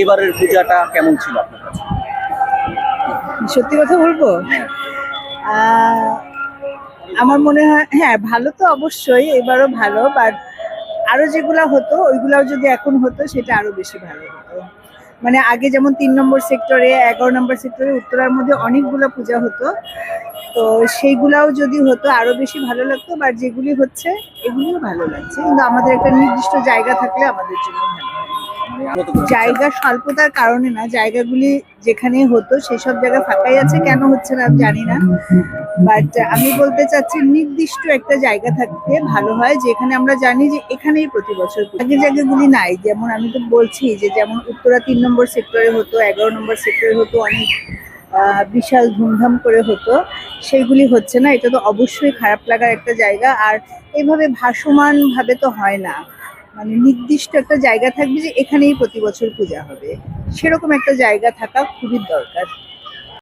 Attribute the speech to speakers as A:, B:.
A: এবারের পূজাটা কেমন ছিল
B: সত্যি কথা বলব? আমার মনে হয় হ্যাঁ ভালো তো অবশ্যই, এবারও ভালো বাট আরও যেগুলা হতো, ওইগুলাও যদি এখন হতো, সেটা আরও বেশি ভালো হতো। মানে আগে যেমন তিন নম্বর সেক্টরে, এগারো নম্বর সেক্টরে, উত্তরার মধ্যে অনেকগুলো পূজা হতো। তো সেইগুলাও যদি হতো, আরও বেশি ভালো লাগতো বা যেগুলি হচ্ছে, এগুলিও ভালো লাগছে। কিন্তু আমাদের একটা নির্দিষ্ট জায়গা থাকলে আমাদের জন্য ভালো। জায়গা স্বল্পতার কারণে না, জায়গাগুলি যেখানে হতো সেসব জায়গা ফাঁকাই আছে কেন হচ্ছে না জানি না। বাট আমি বলতে চাচ্ছি নির্দিষ্ট একটা জায়গা থাকতে ভালো হয় যেখানে আমরা জানি যে এখানেই প্রতি বছর। আগের জায়গাগুলি নাই, যেমন আমি তো বলছি যে যেমন উত্তরা তিন নম্বর সেক্টরে হতো, এগারো নম্বর সেক্টরে হতো, অনেক বিশাল ধুমধাম করে হতো, সেইগুলি হচ্ছে না, এটা তো অবশ্যই খারাপ লাগার একটা জায়গা। আর এইভাবে ভাসমান ভাবে তো হয় না। মানে নির্দিষ্ট একটা জায়গা থাকবে যে এখানেই প্রতি বছর পূজা হবে। সেরকম একটা জায়গা থাকা খুবই দরকার।